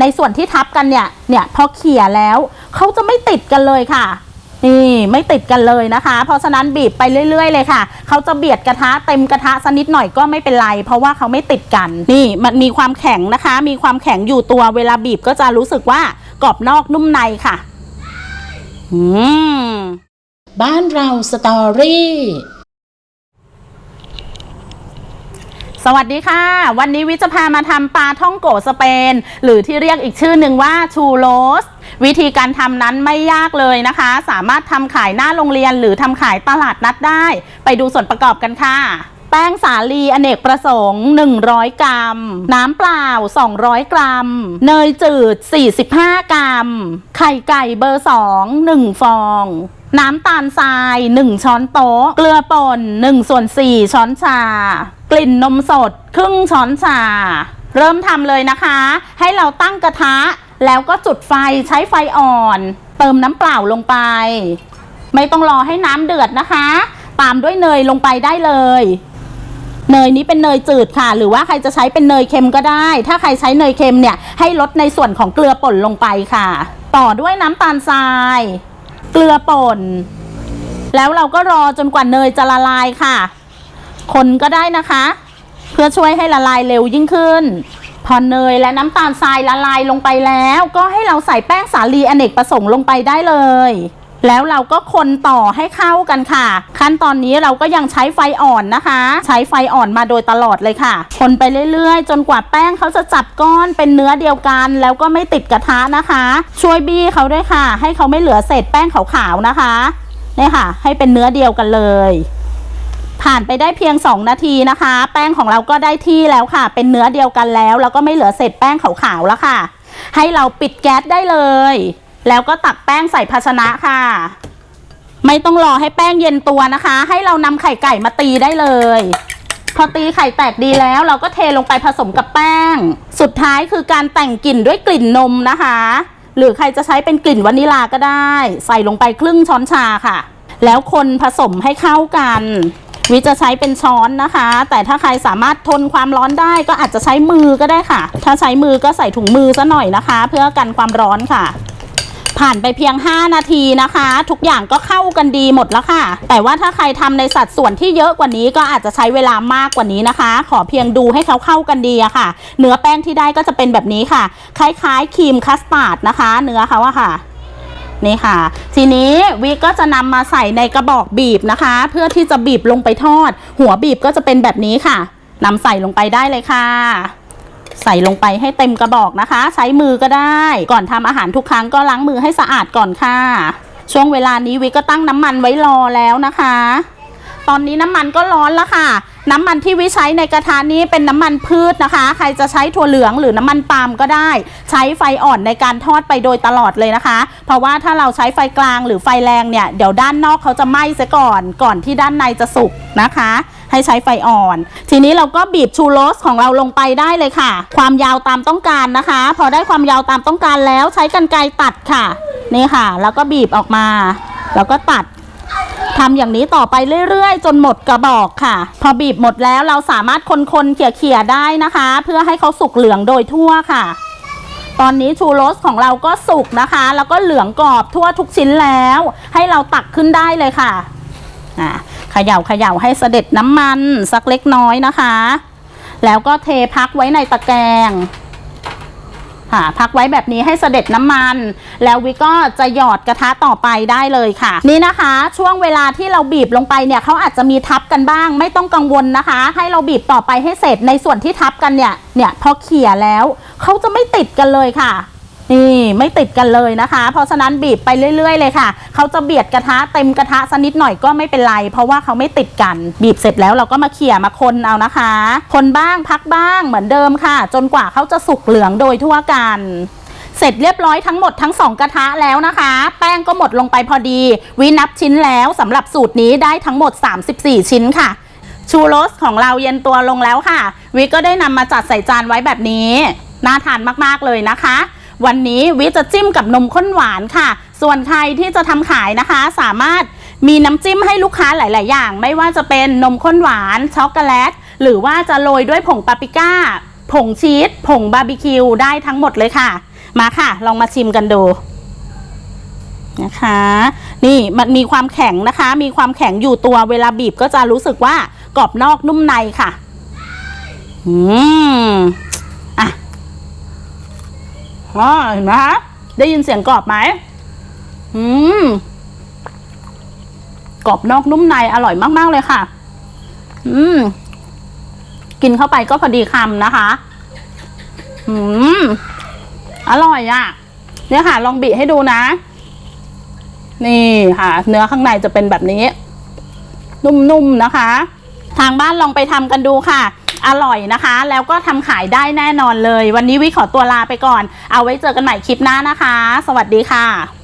ในส่วนที่ทับกันเนี่ยเนี่ยพอเขี่ยแล้วเขาจะไม่ติดกันเลยค่ะนี่ไม่ติดกันเลยนะคะ เพราะฉะนั้นบีบไปเรื่อย ๆ เลยค่ะ เขาจะเบียดกระทะเต็มกระทะสักนิดหน่อยก็ไม่เป็นไร เพราะว่าเขาไม่ติดกันนี่มันมีความแข็งนะคะ มีความแข็งอยู่ตัวเวลาบีบก็จะรู้สึกว่ากรอบนอกนุ่มในค่ะอืมบ้านเราสตอรี่ สวัสดีค่ะ วันนี้วิจะพามาทำปลาท่องโกสเปน หรือที่เรียกอีกชื่อหนึ่งว่าชูโรสวิธีการทำนั้นไม่ยากเลยนะคะ สามารถทำขายหน้าโรงเรียนหรือทำขายตลาดนัดได้ ไปดูส่วนประกอบกันค่ะแป้งสาลีอเนกประสงค์ 100 กรัม น้ำเปล่า 200 กรัม เนยจืด 45 กรัม ไข่ไก่เบอร์ 2 1 ฟอง น้ำตาลทราย 1 ช้อนโต๊ะ เกลือป่น 1 ส่วน 4 ช้อนชา กลิ่นนมสดครึ่งช้อนชา เริ่มทำเลยนะคะ ให้เราตั้งกระทะ แล้วก็จุดไฟใช้ไฟอ่อน เติมน้ำเปล่าลงไป ไม่ต้องรอให้น้ำเดือดนะคะ ตามด้วยเนยลงไปได้เลยเนยนี้เป็นเนยจืดค่ะ หรือว่าใครจะใช้เป็นเนยเค็มก็ได้ ถ้าใครใช้เนยเค็มเนี่ยให้ลดในส่วนของเกลือป่นลงไปค่ะ ต่อด้วยน้ำตาลทราย เกลือป่น แล้วเราก็รอจนกว่าเนยจะละลายค่ะ คนก็ได้นะคะ เพื่อช่วยให้ละลายเร็วยิ่งขึ้น พอเนยและน้ำตาลทรายละลายลงไปแล้ว ก็ให้เราใส่แป้งสาลีอเนกประสงค์ลงไปได้เลย แล้วเราก็คนต่อให้เข้ากันค่ะ ขั้นตอนนี้เราก็ยังใช้ไฟอ่อนนะคะ ใช้ไฟอ่อนมาโดยตลอดเลยค่ะ คนไปเรื่อยๆ จนกว่าแป้งเขาจะจับก้อนเป็นเนื้อเดียวกัน แล้วก็ไม่ติดกระทะนะคะ ช่วยบี้เขาด้วยค่ะ ให้เขาไม่เหลือเศษแป้งขาวๆนะคะเนี่ยค่ะ ให้เป็นเนื้อเดียวกันเลย ผ่านไปได้เพียง 2 นาทีนะคะ แป้งของเราก็ได้ที่แล้วค่ะ เป็นเนื้อเดียวกันแล้ว แล้วก็ไม่เหลือเศษแป้งขาวๆแล้วค่ะ ให้เราปิดแก๊สได้เลย แล้วก็ตักแป้งใส่ภาชนะค่ะ ไม่ต้องรอให้แป้งเย็นตัวนะคะ ให้เรานำไข่ไก่มาตีได้เลยพอตีไข่แตกดีแล้วเราก็เทลงไปผสมกับแป้ง สุดท้ายคือการแต่งกลิ่นด้วยกลิ่นนมนะคะ หรือใครจะใช้เป็นกลิ่นวานิลาก็ได้ ใส่ลงไปครึ่งช้อนชาค่ะ แล้วคนผสมให้เข้ากัน วิจะใช้เป็นช้อนนะคะ แต่ถ้าใครสามารถทนความร้อนได้ก็อาจจะใช้มือก็ได้ค่ะ ถ้าใช้มือก็ใส่ถุงมือซะหน่อยนะคะ เพื่อกันความร้อนค่ะ ผ่านไปเพียง 5 นาทีนะคะ ทุกอย่างก็เข้ากันดีหมดแล้วค่ะ แต่ว่าถ้าใครทำในสัดส่วนที่เยอะกว่านี้ก็อาจจะใช้เวลามากกว่านี้นะคะ ขอเพียงดูให้เขาเข้ากันดีอะค่ะ เนื้อแป้งที่ได้ก็จะเป็นแบบนี้ค่ะ คล้ายๆครีมคัสตาร์ดนะคะ เนื้อเขาอะค่ะ นี่ค่ะ ทีนี้วิก็จะนำมาใส่ในกระบอกบีบนะคะ เพื่อที่จะบีบลงไปทอด หัวบีบก็จะเป็นแบบนี้ค่ะนำใส่ลงไปได้เลยค่ะ ใส่ลงไปให้เต็มกระบอกนะคะ ใช้มือก็ได้ ก่อนทำอาหารทุกครั้งก็ล้างมือให้สะอาดก่อนค่ะ ช่วงเวลานี้วิก็ตั้งน้ำมันไว้รอแล้วนะคะ ตอนนี้น้ำมันก็ร้อนแล้วค่ะ น้ำมันที่วิใช้ในกระทะนี้เป็นน้ำมันพืชนะคะ ใครจะใช้ถั่วเหลืองหรือน้ำมันปาล์มก็ได้ ใช้ไฟอ่อนในการทอดไปโดยตลอดเลยนะคะ เพราะว่าถ้าเราใช้ไฟกลางหรือไฟแรงเนี่ยเดี๋ยวด้านนอกเขาจะไหม้ซะก่อน ก่อนที่ด้านในจะสุกนะคะ ให้ใช้ไฟอ่อน ทีนี้เราก็บีบชูโรสของเราลงไปได้เลยค่ะ ความยาวตามต้องการนะคะ พอได้ความยาวตามต้องการแล้วใช้กรรไกรตัดค่ะนี่ค่ะ แล้วก็บีบออกมา แล้วก็ตัด ทำอย่างนี้ต่อไปเรื่อยๆ จนหมดกระบอกค่ะ พอบีบหมดแล้วเราสามารถคนๆเขี่ยๆได้นะคะ เพื่อให้เขาสุกเหลืองโดยทั่วค่ะ ตอนนี้ชูโรสของเราก็สุกนะคะ แล้วก็เหลืองกรอบทั่วทุกชิ้นแล้ว ให้เราตักขึ้นได้เลยค่ะอะเขย่าเขย่าให้เสด็จน้ำมันสักเล็กน้อยนะคะ แล้วก็เทพักไว้ในตะแกรง ค่ะพักไว้แบบนี้ให้เสด็จน้ำมัน แล้ววิก็จะหยอดกระทะต่อไปได้เลยค่ะ นี่นะคะ ช่วงเวลาที่เราบีบลงไปเนี่ยเขาอาจจะมีทับกันบ้าง ไม่ต้องกังวลนะคะ ให้เราบีบต่อไปให้เสร็จในส่วนที่ทับกันเนี่ยเนี่ยพอเขี่ยแล้วเขาจะไม่ติดกันเลยค่ะ นี่ไม่ติดกันเลยนะคะ เพราะฉะนั้นบีบไปเรื่อย ๆ เลยค่ะเขาจะเบียดกระทะเต็มกระทะสักนิดหน่อยก็ไม่เป็นไร เพราะว่าเขาไม่ติดกัน บีบเสร็จแล้วเราก็มาเขี่ยมาคนเอานะคะ คนบ้างพักบ้างเหมือนเดิมค่ะ จนกว่าเขาจะสุกเหลืองโดยทั่วกันเสร็จเรียบร้อยทั้งหมดทั้งสองกระทะแล้วนะคะ แป้งก็หมดลงไปพอดี วินับชิ้นแล้วสำหรับสูตรนี้ได้ทั้งหมด 34 ชิ้นค่ะ ชูโรสของเราเย็นตัวลงแล้วค่ะ วิก็ได้นำมาจัดใส่จานไว้แบบนี้ น่าทานมากๆเลยนะคะ วันนี้วิจะจิ้มกับนมข้นหวานค่ะ ส่วนใครที่จะทำขายนะคะ สามารถมีน้ำจิ้มให้ลูกค้าหลาย ๆ อย่าง ไม่ว่าจะเป็นนมข้นหวานช็อกโกแลต หรือว่าจะโรยด้วยผงปาปริก้า ผงชีสผงบาร์บีคิวได้ทั้งหมดเลยค่ะ มาค่ะ ลองมาชิมกันดูนะคะ นี่มันมีความแข็งนะคะ มีความแข็งอยู่ตัวเวลาบีบก็จะรู้สึกว่ากรอบนอกนุ่มในค่ะ อืมอะ อ๋อเห็นไหมคะได้ยินเสียงกรอบไหมอืมกรอบนอกนุ่มในอร่อยมาก ๆ เลยค่ะ อืม กินเข้าไปก็พอดีคำนะคะ อืม อร่อยอะ่ะ เนี่ยค่ะ ลองบีให้ดูนะ นี่ค่ะ เนื้อข้างในจะเป็นแบบนี้ นุ่มๆนะคะ ทางบ้านลองไปทำกันดูค่ะ อร่อยนะคะ แล้วก็ทำขายได้แน่นอนเลย วันนี้วิขอตัวลาไปก่อน เอาไว้เจอกันใหม่คลิปหน้านะคะ สวัสดีค่ะ